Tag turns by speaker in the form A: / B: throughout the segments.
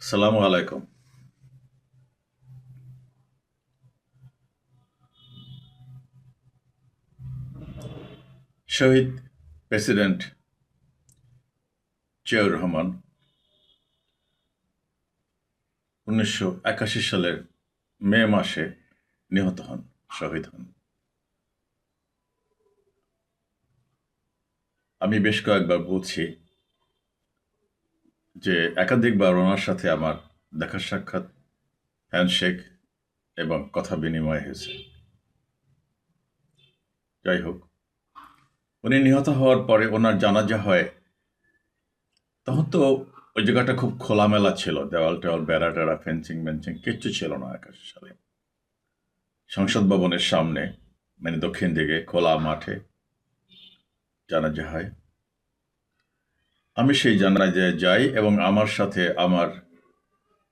A: আসসালামু আলাইকুম। শহীদ প্রেসিডেন্ট জিয়াউর রহমান উনিশশো একাশি সালের মে মাসে নিহত হন, শহীদ হন। আমি বেশ কয়েকবার বলছি যে একাধিকবার ওনার সাথে আমার দেখা সাক্ষাৎ হ্যান্ডশেক এবং কথা বিনিময় হয়েছে। যাই হোক, উনি নিহত হওয়ার পরে ওনার জানাজা হয়, তখন তো ওই জায়গাটা খুব খোলামেলা ছিল দেওয়াল টেওয়াল বেড়া টেড়া ফেন্সিং মেন্সিং কিচ্ছু ছিল না একাশি সালে সংসদ ভবনের সামনে মানে দক্ষিণ দিকে, খোলা মাঠে জানাজা হয়। আমি সেই জানাজায় যাই এবং আমার সাথে আমার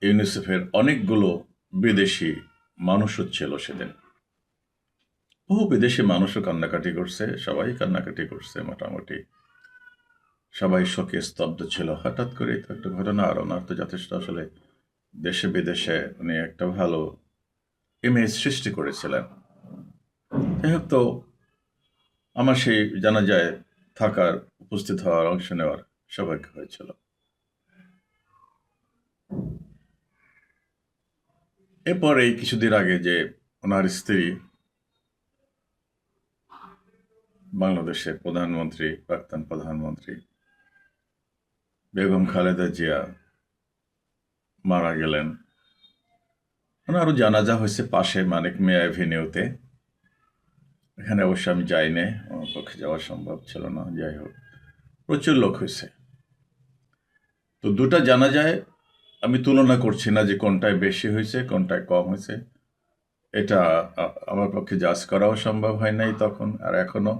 A: ইউনিসেফের অনেকগুলো বিদেশি মানুষও ছিল সেদিন। বহু বিদেশি মানুষও কান্নাকাটি করছে, সবাই কান্নাকাটি করছে মোটামুটি। সবাই শোকে স্তব্ধ ছিল। হঠাৎ করে তো একটা ঘটনা, আর ওনার তো যথেষ্ট আসলে দেশে বিদেশে উনি একটা ভালো ইমেজ সৃষ্টি করেছিলেন। যাই হোক তো, আমার সেই জানা যায় থাকার, উপস্থিত হওয়ার, অংশ নেওয়ার সৌভাগ্য হয়েছিল। এরপর এই কিছুদিন আগে যে ওনার স্ত্রী বাংলাদেশের প্রধানমন্ত্রী, প্রাক্তন প্রধানমন্ত্রী বেগম খালেদা জিয়া মারা গেলেন। ওনারও জানাজা হয়েছে পাশে মানিক মেয়া অ্যাভিনিউতে এখানে অবশ্য আমি যাইনি আমার পক্ষে যাওয়া সম্ভব ছিল না, যাই হোক। প্রচুর লোক হয়েছে। তো দুটা জানা যায়, আমি তুলনা করছি না যে কোনটায় বেশি হয়েছে, কোনটায় কম হয়েছে। এটা আমার পক্ষে জাজ করাও সম্ভব হয় নাই তখন, আর এখনও।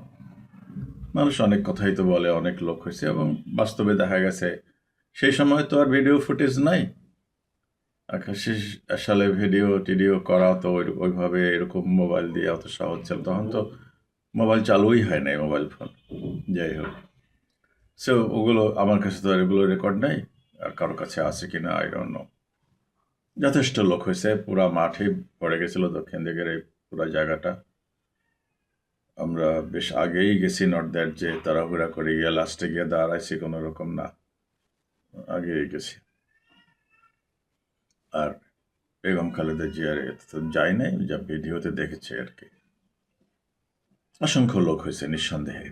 A: মানুষ অনেক কথাই তো বলে, অনেক লোক হয়েছে এবং বাস্তবে দেখা গেছে, সেই সময় তো আর ভিডিও ফুটেজ নাই। আকাশে সালে ভিডিও টিডিও করা তো ওইভাবে এরকম মোবাইল দিয়ে অত সহজ ছিল তখন তো মোবাইল চালুই হয় নাই, মোবাইল ফোন। যাই হোক। সো ওগুলো আমার কাছে তো আর এগুলো রেকর্ড নেই, আর কারও কাছে আছে কিনা আই ডোন্ট নো যথেষ্ট লোক হয়েছে, পুরা মাঠে পড়ে গেছিল দক্ষিণ দিকের এই পুরা জায়গাটা। আমরা বেশ আগেই গেছি নট দ্যাট যে তাড়াহুড়া করে গিয়ে লাস্টে গিয়ে দাঁড়াইছি, কোনো রকম না। আগেই গেছি। আর বেগম খালেদা জিয়ার তো যাই নাই, যা ভিডিওতে দেখেছি আর কি। অসংখ্য লোক হয়েছে, নিঃসন্দেহে।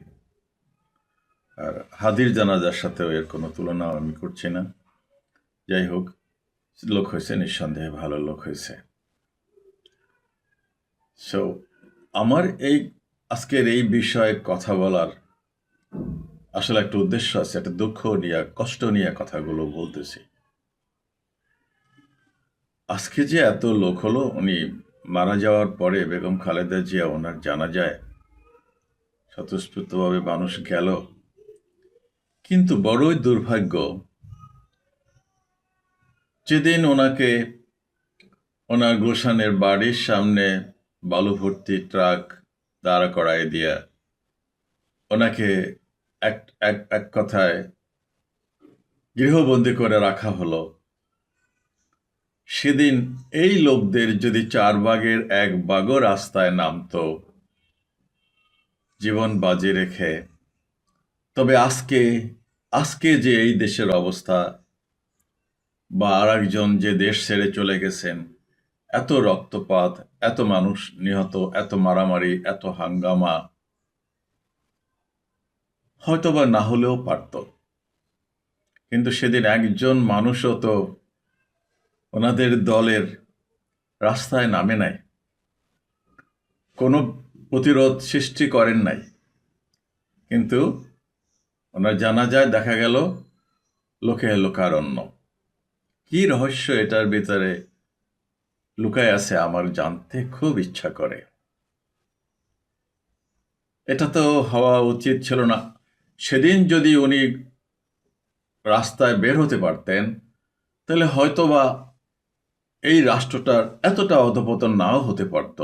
A: আর হাদির জানাজার সাথেও এর কোনো তুলনা আমি করছি না। যাই হোক, লোক হয়েছে, নিঃসন্দেহে ভালো লোক হয়েছে। সো আমার এই আজকের এই বিষয়ে কথা বলার আসলে একটা উদ্দেশ্য আছে, একটা দুঃখ নিয়ে, কষ্ট নিয়ে কথাগুলো বলতেছি। আজকে যে এত লোক হলো, উনি মারা যাওয়ার পরে বেগম খালেদা জিয়া ওনার জানা যায় স্বতঃস্ফূর্তভাবে মানুষ গেল। কিন্তু বড়ই দুর্ভাগ্য যেদিন ওনাকে ওনার গুলশানের বাড়ির সামনে বালু ভর্তি ট্রাক দাঁড়া করায় দিয়া ওনাকে এক এক এক কথায় গৃহবন্দী করে রাখা হলো। সেদিন এই লোকদের যদি চার ভাগের এক বাগও রাস্তায় নামতো, জীবন বাজি রেখে তবে আজকে আজকে যে এই দেশের অবস্থা, বা আর একজন যে দেশ ছেড়ে চলে গেছেন, এত রক্তপাত, এত মানুষ নিহত, এত মারামারি, এত হাঙ্গামা, হয়তোবা না হলেও পারত। কিন্তু সেদিন একজন মানুষও তো ওনাদের দলের রাস্তায় নামে নাই, কোনো প্রতিরোধ সৃষ্টি করেন নাই। কিন্তু ওনার জানা যায় দেখা গেল লোকে লোকারণ্য। কি রহস্য এটার ভিতরে লুকায় আছে আমার জানতে খুব ইচ্ছা করে। এটা তো হওয়া উচিত ছিল না। সেদিন যদি উনি রাস্তায় বের হতে পারতেন, তাহলে হয়তোবা এই রাষ্ট্রটার এতটা অধপতন নাও হতে পারত।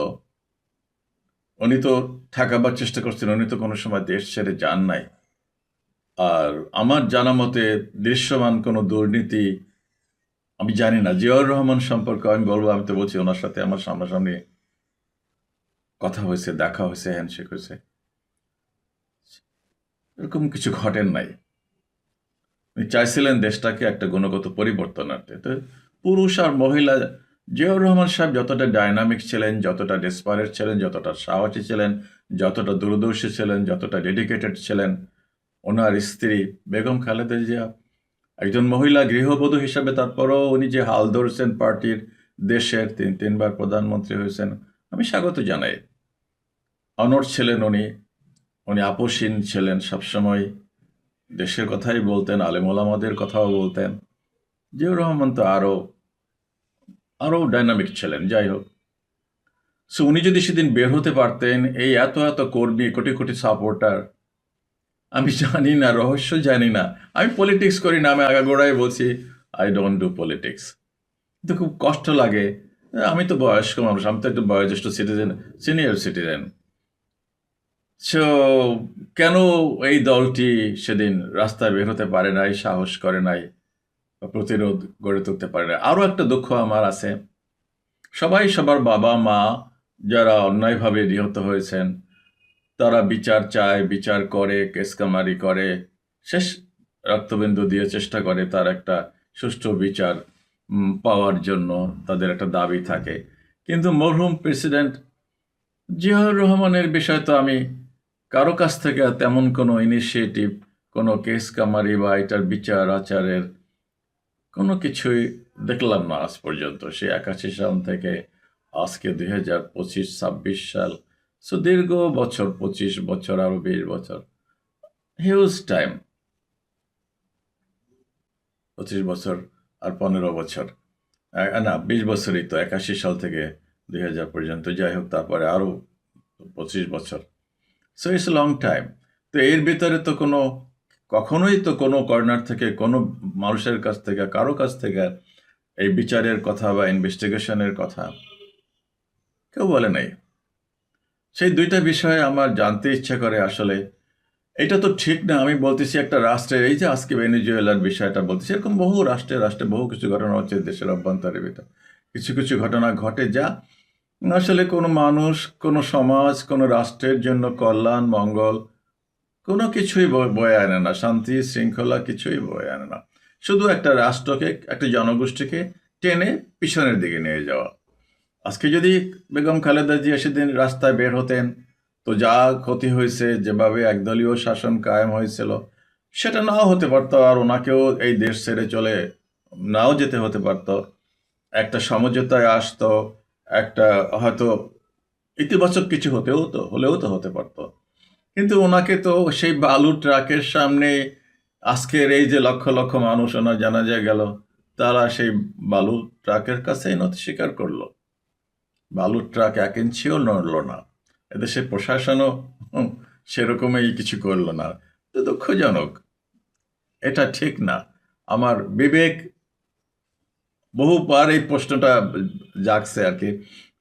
A: উনি তো ঠেকাবার চেষ্টা করছেন উনি তো কোনো সময় দেশ ছেড়ে যান নাই। আর আমার জানা মতে দৃশ্যমান কোনো দুর্নীতি, আমি জানি না। জিয়াউর রহমান সম্পর্কে আমি বলব, আমি তো বলছি ওনার সাথে আমার সামনাসামনি কথা হয়েছে, দেখা হয়েছে হ্যান্ডশেক হয়েছে। এরকম কিছু ঘটেন নাই। উনি চাইছিলেন দেশটাকে একটা গুণগত পরিবর্তন আনতে। তো পুরুষ আর মহিলা, জিয়াউর রহমান সাহেব যতটা ডায়নামিক ছিলেন, যতটা ডেসপারেট ছিলেন, যতটা সাহসী ছিলেন, যতটা দূরদর্শী ছিলেন, যতটা ডেডিকেটেড ছিলেন ওনার স্ত্রী বেগম খালেদা জিয়া, একজন মহিলা গৃহবধূ হিসাবে, তারপরও উনি যে হাল ধরছেন পার্টির দেশের, তিন, তিনবার প্রধানমন্ত্রী হয়েছেন, আমি স্বাগত জানাই। অনড় ছিলেন উনি উনি আপোষহীন ছিলেন সবসময়। দেশের কথাই বলতেন আলেমোলামাদের কথাও বলতেন। জিয়াউর রহমান তো আরও আরও ডাইনামিক ছিলেন, যাই হোক। সো উনি যদি সেদিন বের হতে পারতেন, এই এত এত কর্মী, কোটি কোটি সাপোর্টার আমি জানি না, রহস্য জানি না। আমি পলিটিক্স করি না, আমি আগাগোড়াই বলছি আই ডোন্ট ডু পলিটিক্স কিন্তু খুব কষ্ট লাগে। আমি তো বয়স্ক মানুষ, আমি তো একটু বয়োজ্যেষ্ঠ সিটিজেন সিনিয়র সিটিজেন সো কেন এই দলটি সেদিন রাস্তায় বের হতে পারে নাই, সাহস করে নাই প্রতিরোধ গড়ে তুলতে পারে না আরও একটা দুঃখ আমার আছে। সবাই সবার বাবা মা যারা অন্যায়ভাবে নিহত হয়েছেন তারা বিচার চায়, বিচার করে, কেসকামারি করে। শেষ রক্তবিন্দু দিয়ে চেষ্টা করে তার একটা সুষ্ঠু বিচার পাওয়ার জন্য তাদের একটা দাবি থাকে। কিন্তু মরহুম প্রেসিডেন্ট জিয়াউর রহমানের বিষয় তো আমি কারও কাছ থেকে তেমন কোনো ইনিশিয়েটিভ কোনো কেস কামারি বা এটার বিচার, আচারের কোনো কিছুই দেখলাম না আজ পর্যন্ত। সে একাশি সাল থেকে আজকে দুই হাজার পঁচিশ ছাব্বিশ সাল সো দীর্ঘ বছর, পঁচিশ বছর, আরও বিশ বছর হিউজ টাইম পঁচিশ বছর আর পনেরো বছর। না, বিশ বছরই তো, একাশি সাল থেকে দুই হাজার পর্যন্ত। যাই হোক, তারপরে আরও পঁচিশ বছর। সো ইটস লং টাইম তো এর ভিতরে তো কোনো, কখনোই তো কোনো কর্নার থেকে, কোনো মানুষের কাছ থেকে, কারও কাছ থেকে এই বিচারের কথা বা ইনভেস্টিগেশনের কথা কেউ বলে নাই। সেই দুইটা বিষয়ে আমার জানতে ইচ্ছা করে আসলে। এটা তো ঠিক না, আমি বলতেছি একটা রাষ্ট্রের, এই যে আজকে ভেনিজুয়েলার বিষয়টা বলতেছি এরকম বহু রাষ্ট্রে রাষ্ট্রে বহু কিছু ঘটনা হচ্ছে দেশের অভ্যন্তরের ভিতর। কিছু কিছু ঘটনা ঘটে যা আসলে কোনো মানুষ, কোনো সমাজ, কোনো রাষ্ট্রের জন্য কল্যাণ, মঙ্গল, কোনো কিছুই বয়ে আনে না, শান্তি, শৃঙ্খলা কিছুই বয়ে আনে না। শুধু একটা রাষ্ট্রকে, একটা জনগোষ্ঠীকে টেনে পিছনের দিকে নিয়ে যাওয়া। আজকে যদি বেগম খালেদা জিয়া সেদিন রাস্তায় বের হতেন, তো যা ক্ষতি হয়েছে, যেভাবে একদলীয় শাসন কায়েম হয়েছিল, সেটা নাও হতে পারতো আর ওনাকেও এই দেশ ছেড়ে চলে নাও যেতে হতে পারতো। একটা সমঝোতায় আসতো, একটা হয়তো ইতিবাচক কিছু হতেও তো, হলেও তো হতে পারতো। কিন্তু ওনাকে তো সেই বালু ট্রাকের সামনে আজকের এই যে লক্ষ লক্ষ মানুষ ওনার জানাজা গেল, তারা সেই বালু ট্রাকের কাছেই নথি স্বীকার করল। বালুর ট্রাক এক ইঞ্চিও নড়ল না। এদেশের প্রশাসনও সেরকমই কিছু করল না। তো দুঃখজনক। এটা ঠিক না। আমার বিবেক বহুবার এই প্রশ্নটা জাগছে আর কি,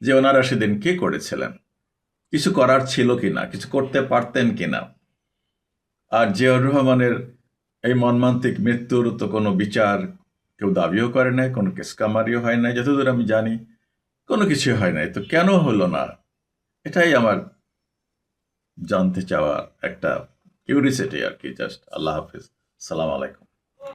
A: যে ওনারা সেদিন কি করেছিলেন? কিছু করার ছিল কিনা কিছু করতে পারতেন কি না? আর জিয়াউর রহমানের এই মর্মান্তিক মৃত্যুর তো কোনো বিচার কেউ দাবিও করে নাই, কোনো কেসকামারিও হয় নাই, যতদূর আমি জানি। কোনো কিছু হয় নাই। তো কেন হলো না? এটাই আমার জানতে চাওয়ার একটা কিউরিসিটি আর কি জাস্ট আল্লাহ হাফিজ। সালাম আলাইকুম।